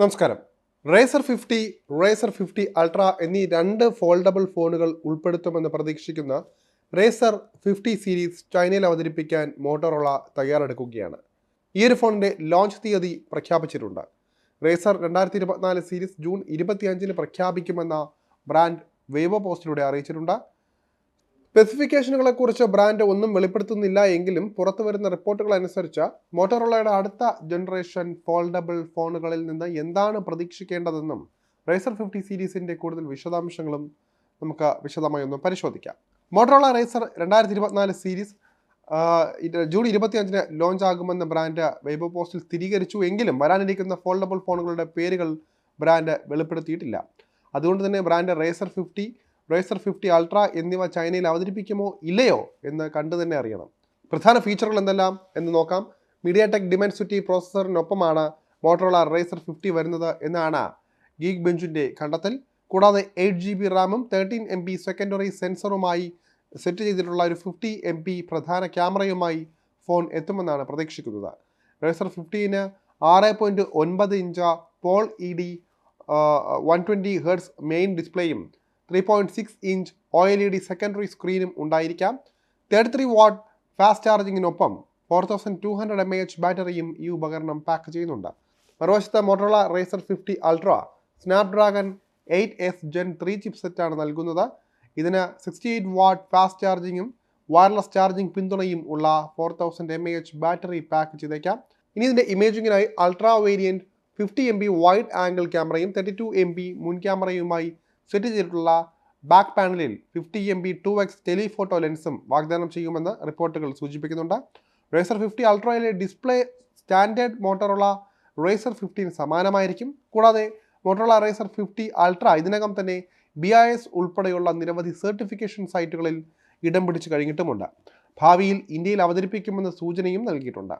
നമസ്കാരം. Razr fifty razr fifty ultra എന്നീ രണ്ട് ഫോൾഡബിൾ ഫോണുകൾ ഉൾപ്പെടുത്തുമെന്ന് പ്രതീക്ഷിക്കുന്ന റേസർ ഫിഫ്റ്റി സീരീസ് ചൈനയിൽ അവതരിപ്പിക്കാൻ മോട്ടോറോള തയ്യാറെടുക്കുകയാണ്. ഈ ഒരു ഫോണിന്റെ ലോഞ്ച് തീയതി പ്രഖ്യാപിച്ചിട്ടുണ്ട്. റേസർ രണ്ടായിരത്തി ഇരുപത്തിനാല് സീരീസ് ജൂൺ ഇരുപത്തിയഞ്ചിന് പ്രഖ്യാപിക്കുമെന്ന ബ്രാൻഡ് വേവോ പോസ്റ്റിലൂടെ അറിയിച്ചിട്ടുണ്ട്. സ്പെസിഫിക്കേഷനുകളെക്കുറിച്ച് ബ്രാൻഡ് ഒന്നും വെളിപ്പെടുത്തുന്നില്ല എങ്കിലും പുറത്തു വരുന്ന റിപ്പോർട്ടുകൾ അനുസരിച്ച് മോട്ടോറോളയുടെ അടുത്ത ജനറേഷൻ ഫോൾഡബിൾ ഫോണുകളിൽ നിന്ന് എന്താണ് പ്രതീക്ഷിക്കേണ്ടതെന്നും റേസർ ഫിഫ്റ്റി സീരീസിന്റെ കൂടുതൽ വിശദാംശങ്ങളും നമുക്ക് വിശദമായി ഒന്ന് പരിശോധിക്കാം. മോട്ടോറോള റേസർ രണ്ടായിരത്തി ഇരുപത്തിനാല് സീരീസ് ജൂൺ ഇരുപത്തിയഞ്ചിന് ലോഞ്ച് ആകുമെന്ന് ബ്രാൻഡ് വെബ് പോസ്റ്റിൽ സ്ഥിരീകരിച്ചു എങ്കിലും വരാനിരിക്കുന്ന ഫോൾഡബിൾ ഫോണുകളുടെ പേരുകൾ ബ്രാൻഡ് വെളിപ്പെടുത്തിയിട്ടില്ല. അതുകൊണ്ട് തന്നെ brand razr fifty razr fifty ultra എന്നിവ ചൈനയിൽ അവതരിപ്പിക്കുമോ ഇല്ലയോ എന്ന് കണ്ടു തന്നെ അറിയണം. പ്രധാന ഫീച്ചറുകൾ എന്തെല്ലാം എന്ന് നോക്കാം. മീഡിയ ടെക് ഡിമെൻസിറ്റി പ്രോസസ്സറിനൊപ്പമാണ് മോട്ടോറോള റേസർ ഫിഫ്റ്റി വരുന്നത് എന്നാണ് ഗീഗ് ബെഞ്ചിന്റെ കണ്ടെത്തൽ. കൂടാതെ എയ്റ്റ് ജി ബി റാമും തേർട്ടീൻ എം ബി സെക്കൻഡറി സെൻസറുമായി സെറ്റ് ചെയ്തിട്ടുള്ള ഒരു ഫിഫ്റ്റി എം ബി പ്രധാന ക്യാമറയുമായി ഫോൺ എത്തുമെന്നാണ് പ്രതീക്ഷിക്കുന്നത്. റേസർ ഫിഫ്റ്റീന് ആറ് പോയിന്റ് ഒൻപത് inch pOLED one twenty hertz main ഡിസ്പ്ലേയും three point six inch O L E D secondary സ്ക്രീനും ഉണ്ടായിരിക്കാം. Thirty three watt fast ചാർജിങ്ങിനൊപ്പം four thousand two hundred M A H ബാറ്ററിയും ഈ ഉപകരണം pack ചെയ്യുന്നുണ്ട്. മറുവശത്ത് Motorola razr fifty ultra Snapdragon eight S gen three chip സെറ്റാണ് നൽകുന്നത്. ഇതിന് sixty eight watt fast ചാർജിങ്ങും wireless charging പിന്തുണയും ഉള്ള four thousand M A H battery pack ചെയ്തേക്കാം. ഇനി ഇതിന്റെ ഇമേജിങ്ങിനായി ultra variant fifty M B wide angle ക്യാമറയും തേർട്ടി ടു എം ബി മുൻ ക്യാമറയുമായി സെറ്റ് ചെയ്തിട്ടുള്ള ബാക്ക് പാനലിൽ fifty M B two X telephoto ലെൻസും വാഗ്ദാനം ചെയ്യുമെന്ന് റിപ്പോർട്ടുകൾ സൂചിപ്പിക്കുന്നുണ്ട്. റേസർ ഫിഫ്റ്റി അൾട്രയിലെ ഡിസ്പ്ലേ സ്റ്റാൻഡേർഡ് മോട്ടോറുള്ള റേസർ ഫിഫ്റ്റീന് സമാനമായിരിക്കും. കൂടാതെ മോട്ടോറോള റേസർ ഫിഫ്റ്റി അൾട്ര ഇതിനകം തന്നെ ബി ഐ എസ് ഉൾപ്പെടെയുള്ള നിരവധി സർട്ടിഫിക്കേഷൻ സൈറ്റുകളിൽ ഇടം പിടിച്ചു കഴിഞ്ഞിട്ടുമുണ്ട്. ഭാവിയിൽ ഇന്ത്യയിൽ അവതരിപ്പിക്കുമെന്ന സൂചനയും നൽകിയിട്ടുണ്ട്.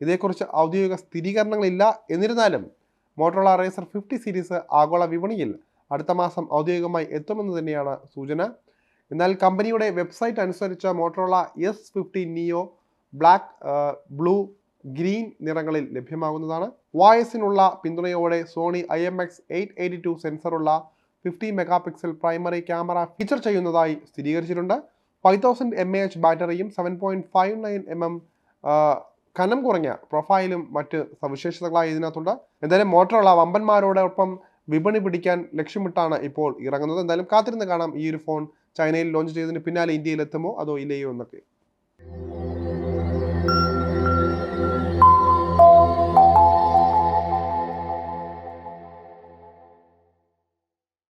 ഇതേക്കുറിച്ച് ഔദ്യോഗിക സ്ഥിരീകരണങ്ങളില്ല. എന്നിരുന്നാലും മോട്ടോറോള റേസർ ഫിഫ്റ്റി സീരീസ് ആഗോള വിപണിയിൽ അടുത്ത മാസം ഔദ്യോഗികമായി എത്തുമെന്ന് തന്നെയാണ് സൂചന. എന്നാൽ കമ്പനിയുടെ വെബ്സൈറ്റ് അനുസരിച്ച് Motorola S fifty neo black blue green നിറങ്ങളിൽ ലഭ്യമാകുന്നതാണ്. വായസിനുള്ള പിന്തുണയോടെ Sony I M X eight eighty two സെൻസറുള്ള fifty megapixel primary camera feature ചെയ്യുന്നതായി സ്ഥിരീകരിച്ചിട്ടുണ്ട്. Five thousand M A H ബാറ്ററിയും seven point five nine M M കനം കുറഞ്ഞ പ്രൊഫൈലും മറ്റ് സവിശേഷതകളായി ഇതിനകത്തുണ്ട്. എന്തായാലും മോട്ടറുള്ള വമ്പന്മാരോടൊപ്പം വിപണി പിടിക്കാൻ ലക്ഷ്യമിട്ടാണ് ഇപ്പോൾ ഇറങ്ങുന്നത്. എന്തായാലും കാത്തിരുന്ന് കാണാം ഈ ഒരു ഫോൺ ചൈനയിൽ ലോഞ്ച് ചെയ്തതിന് പിന്നാലെ ഇന്ത്യയിൽ എത്തുമോ അതോ ഇല്ലയോ എന്നൊക്കെ.